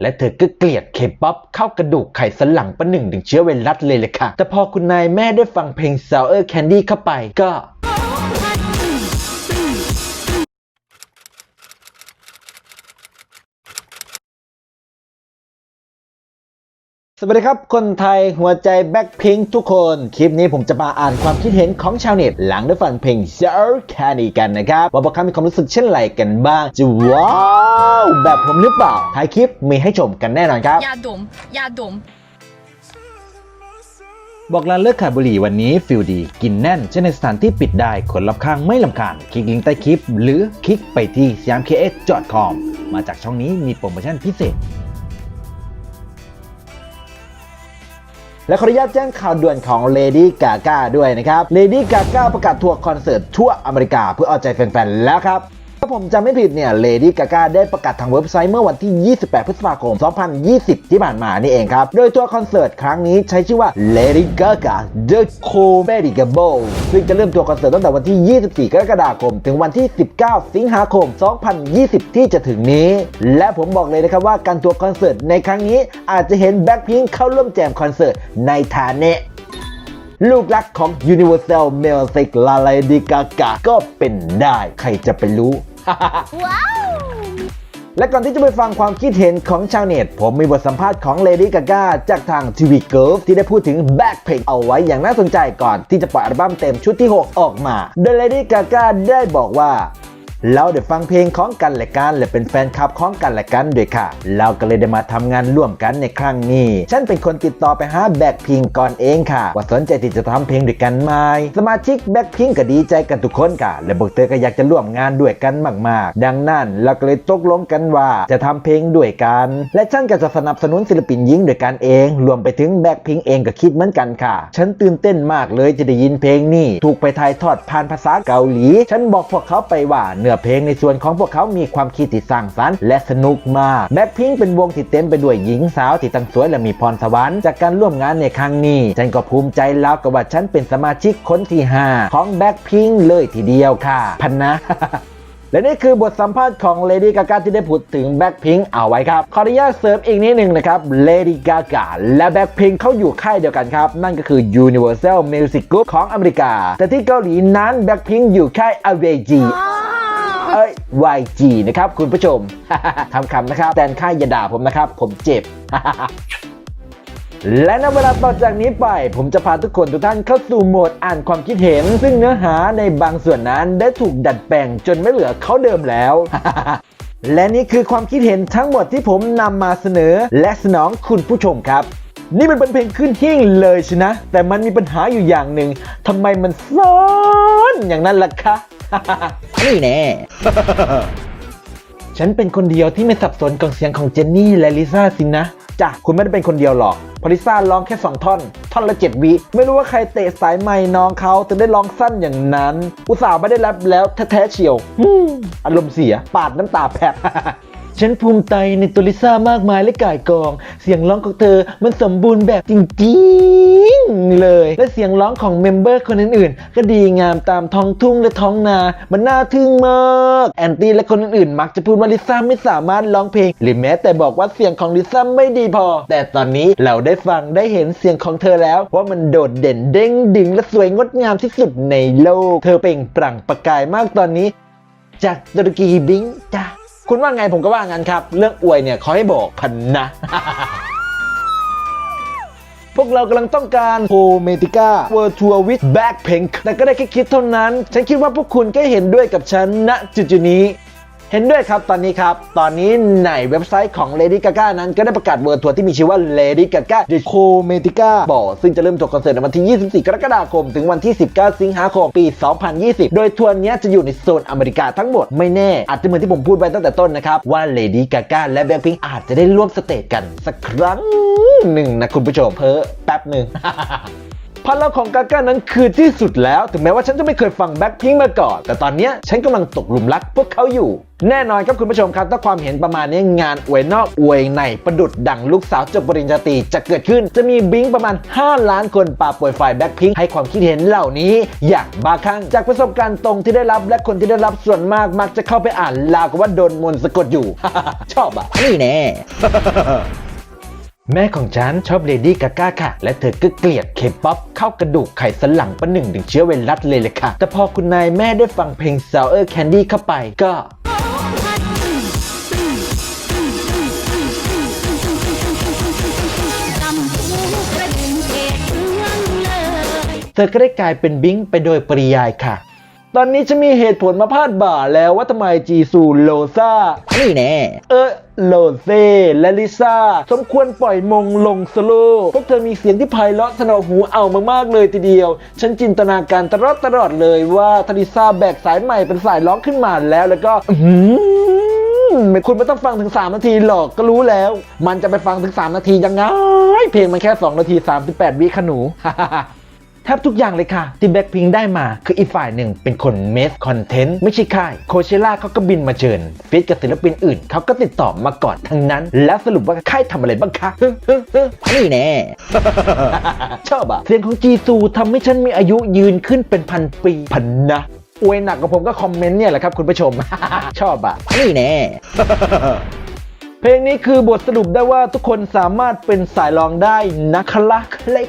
และเธอก็เกลียดเคป๊อปเข้ากระดูกไขสันหลังประหนึ่งถึงเชื้อไวรัสเลยเลยค่ะ แต่พอคุณนายแม่ได้ฟังเพลง Sour Candy เข้าไปก็ สวัสดีครับ คนไทยหัวใจแบ็คพิงทุกคน คลิปนี้ผมจะมาอ่านความคิดเห็นของชาวเน็ต หลังได้ฟังเพลง s o u r Candy กันนะครับ ว่าพวกเขามีความรู้สึกเช่นไรกันบ้าง จะว้าว แบบผมหรือเปล่าท้ายคลิปมีให้ชมกันแน่นอนครับ ยาดม ยาดม บอกลาเลิกขายบุหรี่วันนี้ฟิลดี กินแน่นเช่นในสถานที่ปิดได้คนรอบข้างไม่ลำคาญคลิกลิงก์ใต้คลิป หรือคลิกไปที่สยามเคเอสจอดคอมมาจากช่องนี้มีโปรโมชั่นพิเศษ และขออนุญาตแจ้งข่าวด่วนของ Lady Gaga ด้วยนะครับ Lady Gaga ประกาศทัวร์คอนเสิร์ตทั่วอเมริกาเพื่อเอาใจแฟนๆแล้วครับ ผมจำไม่ผิดเนี่ย Lady Gaga ได้ประกาศทางเว็บไซต์เมื่อวันที่ 28 พฤษภาคม 2020 ที่ผ่านมานี่เองครับ โดยทัวร์คอนเสิร์ตครั้งนี้ใช้ชื่อว่า Lady Gaga The Comedy Gable ซึ่งจะเริ่มทัวร์คอนเสิร์ตตั้งแต่วันที่ 24 กรกฎาคม ถึงวันที่ 19 สิงหาคม 2020 ที่จะถึงนี้ และผมบอกเลยนะครับว่าการทัวร์คอนเสิร์ตในครั้งนี้อาจจะเห็นแบ็คพิงเข้าร่วมแจมคอนเสิร์ตในฐานะลูกรักของ Universal Music ลาลาดิกากาก็เป็นได้ ใครจะไปรู้ ว้าว และก่อนที่จะไปฟังความคิดเห็นของชาวเน็ต ผมมีบทสัมภาษณ์ของเลดี้กาก้าจากทางทีวีเกิร์ฟที่ได้พูดถึงแบ็คเพลงเอาไว้อย่างน่าสนใจก่อนที่จะปล่อยอัลบั้มเต็มชุดที่ 6 ออกมา โดย Lady Gaga ได้บอกว่า เราได้ฟังเพลงของกันและกัน และเป็นแฟนคลับของกันและกันด้วยค่ะ เราก็เลยได้มาทำงานร่วมกันในครั้งนี้ ฉันเป็นคนติดต่อไปหาแบ็คพิงก่อนเองค่ะ ว่าสนใจที่จะทำเพลงด้วยกันไหมสมาชิกแบ็คพิงก็ดีใจกันทุกคนค่ะ และพวกเธอก็อยากจะร่วมงานด้วยกันมากๆ ดังนั้นเราก็เลยตกลงกันว่าจะทำเพลงด้วยกัน และฉันก็จะสนับสนุนศิลปินหญิงด้วยกันเอง รวมไปถึงแบ็คพิงเองก็คิดเหมือนกันค่ะ ฉันตื่นเต้นมากเลยจะได้ยินเพลงนี้ถูกไปถ่ายทอดผ่านภาษาเกาหลี ฉันบอกพวกเขาไปว่าเนื้อเพลงในส่วนของพวกเขามีความคิดที่สร้างสรรค์และสนุกมากแบ็คพิงเป็นวงที่เต็มไปด้วยหญิงสาวที่ตั้งสวยและมีพรสวรรค์จากการร่วมงานในครั้งนี้ ฉันก็ภูมิใจแล้วกับว่าฉันเป็นสมาชิกคนที่ 5 ของแบ็คพิงเลยทีเดียวค่ะ พันนะและนี่คือบทสัมภาษณ์ของ Lady Gaga ที่ได้พูดถึง Blackpink เอาไว้ครับ ขออนุญาตเสริมอีกนิดหนึ่งนะครับ Lady Gaga และ Blackpink เขาอยู่ค่ายเดียวกันครับ นั่นก็คือ Universal Music Group ของอเมริกา แต่ที่เกาหลีนั้น Blackpink อยู่ค่าย AVG เอ้ย YG นะครับคุณผู้ชมทำคำนะครับแต่ค่ายอย่าด่าผมนะครับ ผมเจ็บ และในเวลาต่อจากนี้ไป ผมจะพาทุกคนทุกท่านเข้าสู่โหมดอ่านความคิดเห็น ซึ่งเนื้อหาในบางส่วนนั้นได้ถูกดัดแปลงจนไม่เหลือเขาเดิมแล้ว และนี่คือความคิดเห็นทั้งหมดที่ผมนำมาเสนอ และสนองคุณผู้ชมครับ นี่มันเป็นเพลงขึ้นหิ่งเลยชนะ แต่มันมีปัญหาอยู่อย่างหนึ่งทำไมมันซ้อนอย่างนั้นล่ะคะ นี่แน่ ฉันเป็นคนเดียวที่ไม่สับสนกับเสียงของเจนนี่และลิซ่าสินะจ้ะคุณไม่ได้เป็นคนเดียวหรอกพราะลิซ่าร้องแค่ 2 ท่อน ท่อนละ 7 วิ ไม่รู้ว่าใครเตะสายไม้น้องเขาถึงได้ร้องสั้นอย่างนั้น อุตส่าห์ไม่ได้รับแล้วแท้ๆเชียวอารมณ์เสีย ปาดน้ำตาแผบ ฉันภูมิใจในตัวลิซ่ามากมายและก่ายกอง เสียงร้องของเธอมันสมบูรณ์แบบจริงๆเลย และเสียงร้องของเมมเบอร์คนอื่นๆก็ดีงามตามท้องทุ่งและท้องนา มันน่าทึ่งมากแอนตี้และคนอื่นๆ มักจะพูดว่าลิซ่าไม่สามารถร้องเพลง หรือแม้แต่บอกว่าเสียงของลิซ่าไม่ดีพอ แต่ตอนนี้เราได้ฟังได้เห็นเสียงของเธอแล้ว ว่ามันโดดเด่นเด้งดึงและสวยงดงามที่สุดในโลก เธอเปล่งปลั่งประกายมากตอนนี้ จากตุรกีบิงจ้า คุณว่าไงผมก็ว่างั้นครับ เรื่องอวยเนี่ยขอให้บอกพันนะพวกเรากำลังต้องการโฮเมติก้าเวอร์ทัวร์วิดแบ็คเพงแต่ก็ได้แค่คิดเท่านั้น ฉันคิดว่าพวกคุณก็เห็นด้วยกับฉันณจุดจุดนี้ เห็นด้วยครับตอนนี้ครับ ตอนนี้ในเว็บไซต์ของ Lady Gaga นั้นก็ได้ประกาศเวอร์ทัวร์ที่มีชื่อว่า Lady Gaga The Cometica Ball ซึ่งจะเริ่มทัวร์คอนเสิร์ตในวันที่ 24 กรกฎาคม ถึงวันที่ 19 สิงหาคม ปี 2020 โดยทัวร์นี้จะอยู่ในโซนอเมริกาทั้งหมดไม่แน่ อาจจะเหมือนที่ผมพูดไว้ตั้งแต่ต้นนะครับ ว่า Lady Gaga และ Blackpink อาจจะได้ร่วมสเตจกันสักครั้งหนึ่งนะคุณผู้ชมเพ้อแป๊บหนึ่ง พลังของกาก้านั้นคือที่สุดแล้ว ถึงแม้ว่าฉันจะไม่เคยฟังแบ็คพิงมาก่อน แต่ตอนนี้ฉันกำลังตกหลุมรักพวกเขาอยู่ แน่นอนครับคุณผู้ชมครับ ถ้าความเห็นประมาณนี้งานอวยนอกอวยในประดุดดังลูกสาวจบปริญญาตรีจะเกิดขึ้นจะมีบิงประมาณ 5 ล้านคนปาป่วยไฟแบ็คพิงให้ความคิดเห็นเหล่านี้ อย่างบ้าคลั่งจากประสบการณ์ตรงที่ได้รับและคนที่ได้รับส่วนมากมักจะเข้าไปอ่านลาวกับว่าโดนมนสะกดอยู่ชอบอะนี่แน่ แม่ของฉันชอบเลดี้กาก้าค่ะ และเธอก็เกลียดเคป๊อปเข้ากระดูกไขสันหลังประหนึ่งถึงเชื้อไวรัสเลยเลยค่ะ แต่พอคุณนายแม่ได้ฟังเพลง Sour Candy เข้าไปก็เกตเรื่องเธอก็ได้กลายเป็นบิงไปโดยปริยายค่ะตอนนี้ฉันมีเหตุผลมาพาดบ่าแล้วว่าทำไมจีซูโลซานี่แน่ เออ โลเซและลิซ่าสมควรปล่อยมงลงสโลพวกเธอมีเสียงที่ไพเราะสนอหูเอามากๆเลยทีเดียว ฉันจินตนาการตลอดตลอดเลยว่าทาริซ่าแบกสายใหม่เป็นสายร้องขึ้นมาแล้วแล้วก็อื้อหือคุณไม่ต้องฟังถึง 3 นาทีหรอกก็รู้แล้ว มันจะไปฟังถึง 3 นาทียังไง เพลงมันแค่ 2 นาที 38 วิขนู แทบทุกอย่างเลยค่ะ ที่แบ็คพิงได้มาคืออีกฝ่ายหนึ่งเป็นคนเมสคอนเทนต์ไม่ใช่ค่ายโคเชล่าเขาก็บินมาเชิญฟิตกับศิลปินอื่นเขาก็ติดต่อมาก่อนทั้งนั้น แล้วสรุปว่าค่ายทำอะไรบ้างคะฮึ่มฮึ่มฮึ่มนี่แน่ชอบอะเสียงของจีซูทำให้ฉันมีอายุยืนขึ้นเป็นพันปีพันนะอวยหนักกว่าผมก็คอมเมนต์เนี่ยแหละครับคุณผู้ชม ชอบอะนี่แน่เพลงนี้คือบทสรุปได้ว่าทุกคนสามารถเป็นสายรองได้นะคะละเคล็ก